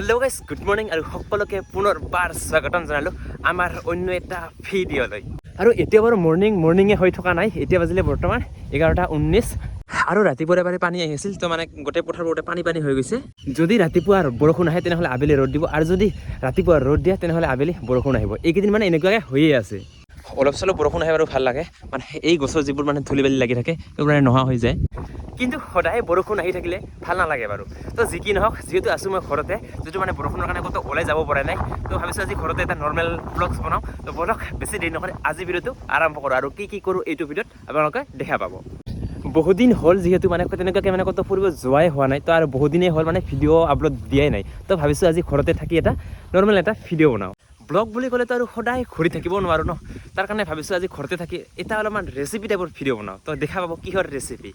Hello' guys good morning আৰু সকলোকে পুনৰবাৰ স্বাগতম জনালোঁ আমাৰ অন্য এটা ভিডিঅ'লৈ। আৰু এতিয়া বাৰু মৰ্ণিং মৰ্ণিঙে হৈ থকা নাই, এতিয়া বাজিলে বৰ্তমান এঘাৰটা ঊনৈছ। আৰু ৰাতিপুৱাৰে বাৰে পানী আহি আছিল, তো মানে গোটেই পথাৰবোৰতে পানী পানী হৈ গৈছে। যদি ৰাতিপুৱা বৰষুণ আহে, তেনেহ'লে আবেলি ৰ'দ দিব। আৰু যদি ৰাতিপুৱা ৰ'দ দিয়ে, তেনেহ'লে আবেলি বৰষুণ আহিব। এইকেইদিন মানে এনেকুৱাকৈ হৈয়ে আছে। অলপ চলপ বৰষুণ আহে বাৰু ভালো লাগে। মানে এই গছৰ যিবোৰ মানে ধূলি বালি লাগি থাকে, সেইবোৰ মানে নোহোৱা হৈ যায়। কিন্তু সদায় বৰষুণ আহি থাকিলে ভালো নালাগে বাৰু। তো যি কি নহওক, যিহেতু আছোঁ মই ঘৰতে যিটো মানে বৰষুণৰ কাৰণে ক'তো ওলাই যাব পৰা নাই, তো ভাবিছোঁ আজি ঘৰতে এটা নৰ্মেল ব্লগছ বনাওঁ। তো বলক বেছি দেৰি নকৰে, আজি ভিডিঅ'টো আৰম্ভ কৰোঁ। আৰু কি কি কৰোঁ এইটো ভিডিঅ'ত আপোনালোকে দেখা পাব। বহুত দিন হ'ল যিহেতু মানে তেনেকুৱাকৈ মানে ক'তো ফুৰিব যোৱাই হোৱা নাই, তো আৰু বহুত দিনেই হ'ল মানে ভিডিঅ' আপলোড দিয়াই নাই। তো ভাবিছোঁ আজি ঘৰতে থাকি এটা নৰ্মেল এটা ভিডিঅ' বনাওঁ। ব্লগ বুলি ক'লেতো আৰু সদায় ঘূৰি থাকিব নোৱাৰোঁ ন। তাৰ কাৰণে ভাবিছোঁ আজি ঘৰতে থাকি এটা অলপমান ৰেচিপি টাইপৰ ভিডিঅ' বনাওঁ। তো দেখা পাব কিহৰ ৰেচিপি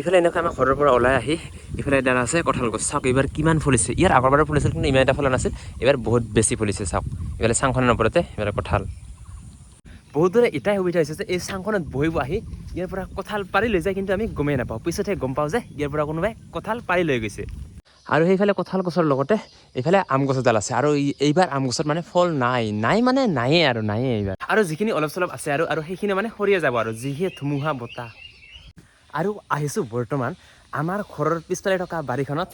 ইফালে এনেকৈ আমাৰ ঘৰৰ পৰা ওলাই আহি, ইফালে এডাল আছে কঁঠাল গছ। চাওক, এইবাৰ কিমান ফুলিছে। ইয়াৰ আগৰবাৰ ফুলিছিল, কিন্তু ইমান এটা ফুলা নাছিল। এইবাৰ বহুত বেছি ফুলিছে, চাওক। ইফালে চাংখনৰ ওপৰতে এইফালে কঁঠাল। বহুতৰে এটাই সুবিধা হৈছে যে এই চাংখনত বহিব আহি ইয়াৰ পৰা কঁঠাল পাৰি লৈ যায়, কিন্তু আমি গমেই নাপাওঁ। পিছতহে গম পাওঁ যে ইয়াৰ পৰা কোনোবাই কঁঠাল পাৰি লৈ গৈছে। আৰু সেইফালে কঁঠাল গছৰ লগতে এইফালে আম গছ এডাল আছে। আৰু এই- এইবাৰ আম গছত মানে ফল নাই। নাই মানে নায়েই আৰু, নায়েই এইবাৰ। আৰু যিখিনি অলপ চলপ আছে আৰু আৰু সেইখিনি মানে সৰিয়ে যাব আৰু, যিহে ধুমুহা বতাহ। আৰু আহিছোঁ বৰ্তমান আমাৰ ঘৰৰ পিছফালে থকা বাৰীখনত।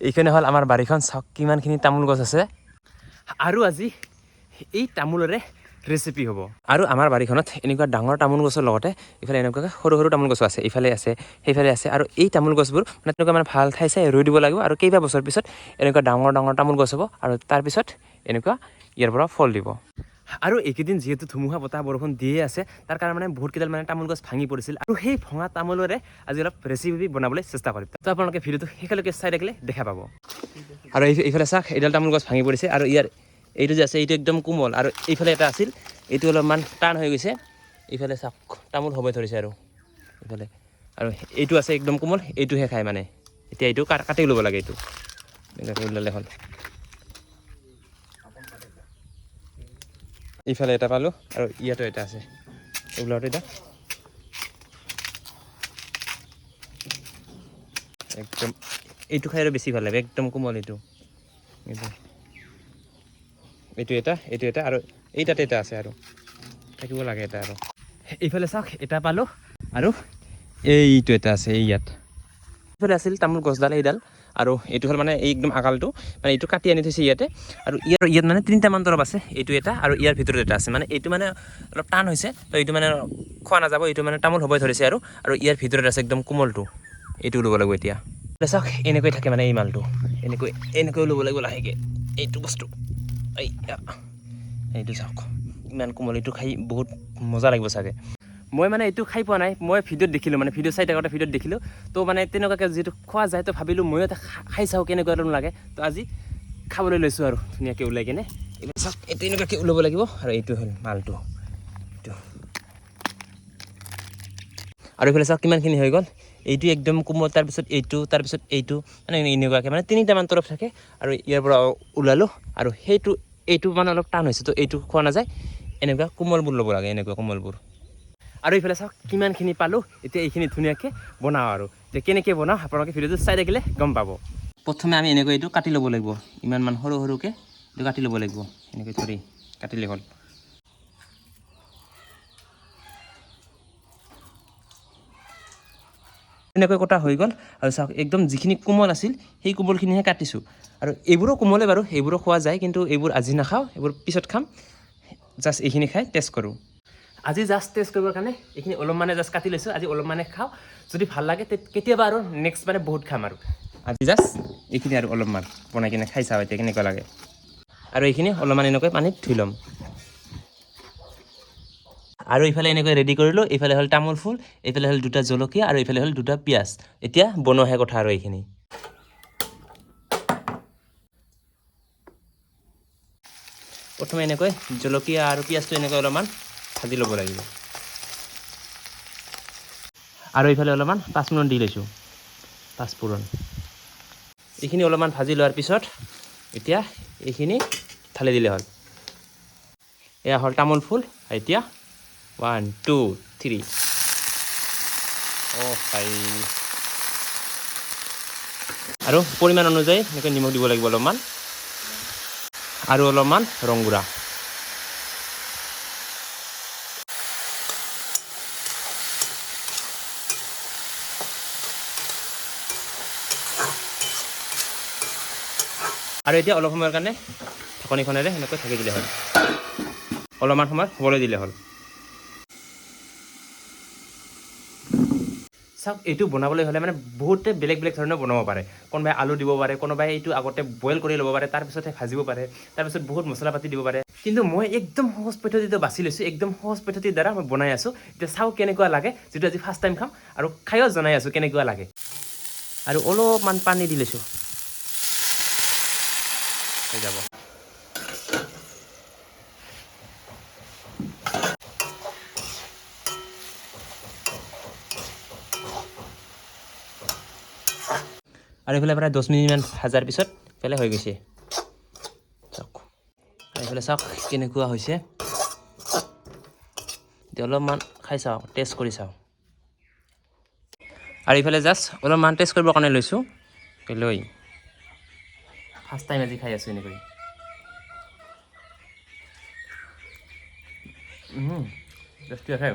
এইখিনি হ'ল আমাৰ বাৰীখন। চাওক কিমানখিনি তামোল গছ আছে। আৰু আজি এই তামোলৰে ৰেচিপি হ'ব। আৰু আমাৰ বাৰীখনত এনেকুৱা ডাঙৰ তামোল গছৰ লগতে ইফালে এনেকুৱাকৈ সৰু সৰু তামোল গছো আছে ইফালে আছে সেইফালে আছে আৰু এই তামোল গছবোৰ মানে তেনেকুৱা মানে ভালো ঠাই চাই ৰুই দিব লাগিব আৰু কেইবা বছৰ পিছত এনেকুৱা ডাঙৰ ডাঙৰ তামোল গছ হ'ব আৰু তাৰপিছত এনেকুৱা ইয়াৰ পৰা ফল দিব। আৰু এইকেইদিন যিহেতু ধুমুহা বতাহ বৰষুণ দিয়ে আছে তাৰ কাৰণে মানে বহুত মানে তামোল গছ ভাঙি পৰিছিল আৰু সেই ভঙা তামোলৰে আজি অলপ ৰেচিপি বনাবলৈ চেষ্টা কৰিম। তো আপোনালোকে ভিডিঅ'টো শেষলৈকে চাই থাকিলে দেখা পাব। আৰু এইফালে চাওক এইডাল তামোল গছ ভাঙি পৰিছে আৰু ইয়াৰ এইটো যে আছে, এইটো একদম কোমল। আৰু এইফালে এটা আছিল, এইটো অলপমান টান হৈ গৈছে। এইফালে চাওক, তামোল হ'বই ধৰিছে আৰু। এইফালে। আৰু এইটো আছে একদম কোমল, এইটোহে খায় মানে। এতিয়া এইটো কা- কাটি ল'ব লাগে এইটো। এনেকৈ ওলালে হ'ল। ইফালে এটা পালোঁ, আৰু ইয়াতো এটা আছে। ওলাওঁতে এটা। একদম এইটো খাই আৰু বেছি ভালো লাগে, একদম কোমল এইটো। এইটো। এইটো এটা এইটো এটা আৰু এই তাতে এটা আছে আৰু। থাকিব লাগে এটা আৰু। এইফালে চাওক এটা পালোঁ। আৰু এইটো এটা আছে এই ইয়াত। এইফালে আছিল তামোল গছডাল এইডাল আৰু এইটো হ'ল মানে এই একদম আকালটো মানে এইটো কাটি আনি থৈছে ইয়াতে। আৰু ইয়াৰ ইয়াত মানে তিনিটামান দৰৱ আছে এইটো এটা আৰু ইয়াৰ ভিতৰত এটা আছে। মানে এইটো মানে অলপ টান হৈছে তো এইটো মানে খোৱা নাযাব এইটো মানে তামোল হ'বই ধৰিছে আৰু। আৰু ইয়াৰ ভিতৰত আছে একদম কোমলটো এইটো ল'ব লাগিব এতিয়া। চাওক এনেকৈ থাকে মানে এই মালটো। এনেকৈ এনেকৈ ল'ব লাগিব লাহেকৈ এইটো বস্তু। এইটো চাওক। ইমান কোমল, এইটো খাই বহুত মজা লাগিব চাগে। মই মানে এইটো খাই পোৱা নাই, মই ভিডিঅ'ত দেখিলোঁ মানে ভিডিঅ' চাই থাকোঁতে ভিডিঅ'ত দেখিলোঁ। তো মানে তেনেকুৱাকৈ যিটো খোৱা যায়, তো ভাবিলোঁ ময়ো এটা খাই চাওঁ, কেনেকুৱা ধৰণৰ লাগে। তো আজি খাবলৈ লৈছোঁ আৰু, ধুনীয়াকৈ ওলাই কিনে। এইবাৰ চাওক এইটো এনেকুৱাকৈ ওলাব লাগিব। আৰু এইটো হ'ল মালটো। এইটো। আৰু এইফালে চাওক, কিমানখিনি হৈ গ'ল। এইটো একদম কোমল, তাৰপিছত এইটো তাৰপিছত এইটো মানে এনেকুৱাকৈ মানে তিনিটামান তৰফ থাকে। আৰু ইয়াৰ পৰা ওলালোঁ। আৰু সেইটো এইটো মানে অলপ টান হৈছে, তো এইটো খোৱা নাযায়। এনেকুৱা কোমলবোৰ ল'ব লাগে, এনেকুৱা কোমলবোৰ। আৰু এইফালে চাওক, কিমানখিনি পালোঁ, এতিয়া এইখিনি ধুনীয়াকৈ বনাওঁ আৰু। যে কেনেকৈ বনাওঁ, আপোনালোকে ভিডিঅ'টো চাই থাকিলে গম পাব। প্ৰথমে আমি এনেকৈ এইটো কাটি ল'ব লাগিব। ইমানমান সৰু সৰুকৈ এইটো কাটি ল'ব লাগিব। এনেকৈ ধৰি কাটিলে হ'ল। এনেকৈ কটা হৈ গ'ল। আৰু চাওক, একদম যিখিনি কোমল আছিল, সেই কোমলখিনিহে কাটিছোঁ। আৰু এইবোৰো কোমলে বাৰু এইবোৰো খোৱা যায়, কিন্তু এইবোৰ আজি নাখাওঁ, এইবোৰ পিছত খাম। জাষ্ট এইখিনি খাই টেষ্ট কৰোঁ। আজি জাষ্ট টেষ্ট কৰিবৰ কাৰণে এইখিনি অলপ মানে জাষ্ট কাটি লৈছোঁ, আজি অলপ মানে খাওঁ। যদি ভালো লাগে কেতিয়াবা আৰু নেক্সট মানে বহুত খাম আৰু। আজি জাষ্ট এইখিনি আৰু অলপমান বনাই কিনে খাই চাওঁ এতিয়া কেনেকুৱা লাগে। আৰু এইখিনি অলপমান এনেকৈ পানীত ধুই ল'ম। আৰু ইফালে এনেকৈ ৰেডি কৰিলোঁ এইফালে হ'ল তামোল ফুল, এইফালে হ'ল দুটা জলকীয়া আৰু এইফালে হ'ল দুটা পিঁয়াজ। এতিয়া বনোৱাহে কথা আৰু এইখিনি। প্ৰথমে এনেকৈ জলকীয়া আৰু পিঁয়াজটো এনেকৈ অলপমান ভাজি ল'ব লাগিব। আৰু এইফালে অলপমান পাঁচফোৰণ দি লৈছোঁ। পাঁচফোৰণ। এইখিনি অলপমান ভাজি লোৱাৰ পিছত এতিয়া এইখিনি ঢালি দিলে হ'ল। এয়া হ'ল তামোল ফুল এতিয়া ওৱান টু থ্ৰী অঁ ভাই আৰু পৰিমাণ অনুযায়ী এনেকৈ নিমখ দিব লাগিব অলপমান আৰু অলপমান ৰংগুৰা আৰু এতিয়া অলপ সময়ৰ কাৰণে ঢাকনিখনেৰে সেনেকৈ থাকি দিলে হ'ল অলপমান সময় হ'বলৈ দিলে হ'ল চাওক এইটো বনাবলৈ হ'লে মানে বহুতে বেলেগ বেলেগ ধৰণে বনাব পাৰে। কোনোবাই আলু দিব পাৰে কোনোবাই এইটো আগতে বইল কৰি ল'ব পাৰে তাৰপিছতহে ভাজিব পাৰে তাৰপিছত বহুত মছলা পাতি দিব পাৰে। কিন্তু মই একদম সহজ পদ্ধতিটো বাছি লৈছোঁ একদম সহজ পদ্ধতিৰ দ্বাৰা মই বনাই আছোঁ। এতিয়া চাওঁ কেনেকুৱা লাগে যিটো আজি ফাৰ্ষ্ট টাইম খাম আৰু খায়ো জনাই আছোঁ কেনেকুৱা লাগে। আৰু অলপমান পানী দি লৈছোঁ। হৈ যাব। আৰু এইফালে প্ৰায় দহ মিনিটমান ভাজাৰ পিছত এইফালে হৈ গৈছে। চাওক। এইফালে চাওক কেনেকুৱা হৈছে। অলপমান খাই চাওঁ টেষ্ট কৰি চাওঁ। আৰু এইফালে জাষ্ট অলপমান টেষ্ট কৰিবৰ কাৰণে লৈছোঁ। লৈ। ফাৰ্ষ্ট টাইম আজি খাই আছোঁ এনেকৈ। টেষ্টি আছে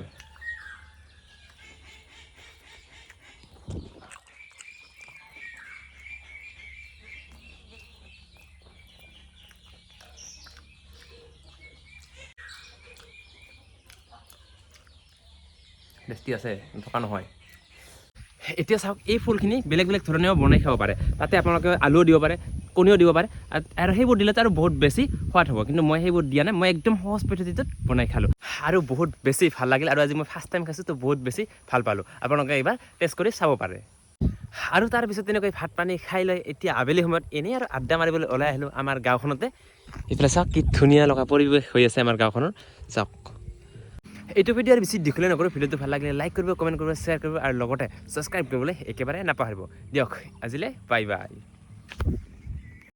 টেষ্টি আছে থকা নহয়। এতিয়া চাওক, এই ফুলখিনি বেলেগ বেলেগ ধৰণেও বনাই খাব পাৰে। তাতে আপোনালোকে আলুও দিব পাৰে, কণীও দিব পাৰে আৰু- সেইবোৰ দিলেতো আৰু বহুত বেছি সোৱাদ হ'ব। কিন্তু মই সেইবোৰ দিয়া নাই, মই একদম সহজ পদ্ধতিটোত বনাই খালোঁ। আৰু বহুত বেছি ভালো লাগিল, আৰু আজি মই ফাৰ্ষ্ট টাইম খাইছোঁ, তো বহুত বেছি ভালো পালোঁ। আপোনালোকে এইবাৰ টেষ্ট কৰি চাব পাৰে। আৰু তাৰপিছত তেনেকৈ ভাত পানী খাই লৈ এতিয়া আবেলি সময়ত এনেই আৰু আড্ডা মাৰিবলৈ ওলাই আহিলোঁ আমাৰ গাঁওখনতে। এইফালে চাওক, কি ধুনীয়া লগা পৰিৱেশ হৈ আছে আমাৰ গাঁওখনৰ। চাওক এইটো ভিডিঅ' বেছি দীঘলীয়া নকৰোঁ, ভিডিঅ'টো ভালো লাগিলে লাইক কৰিব কমেণ্ট কৰিব শ্বেয়াৰ কৰিব আৰু লগতে ছাবস্ক্ৰাইব কৰিবলৈ একেবাৰে নাপাহৰিব। দিয়ক, আজিলৈ বাই বাই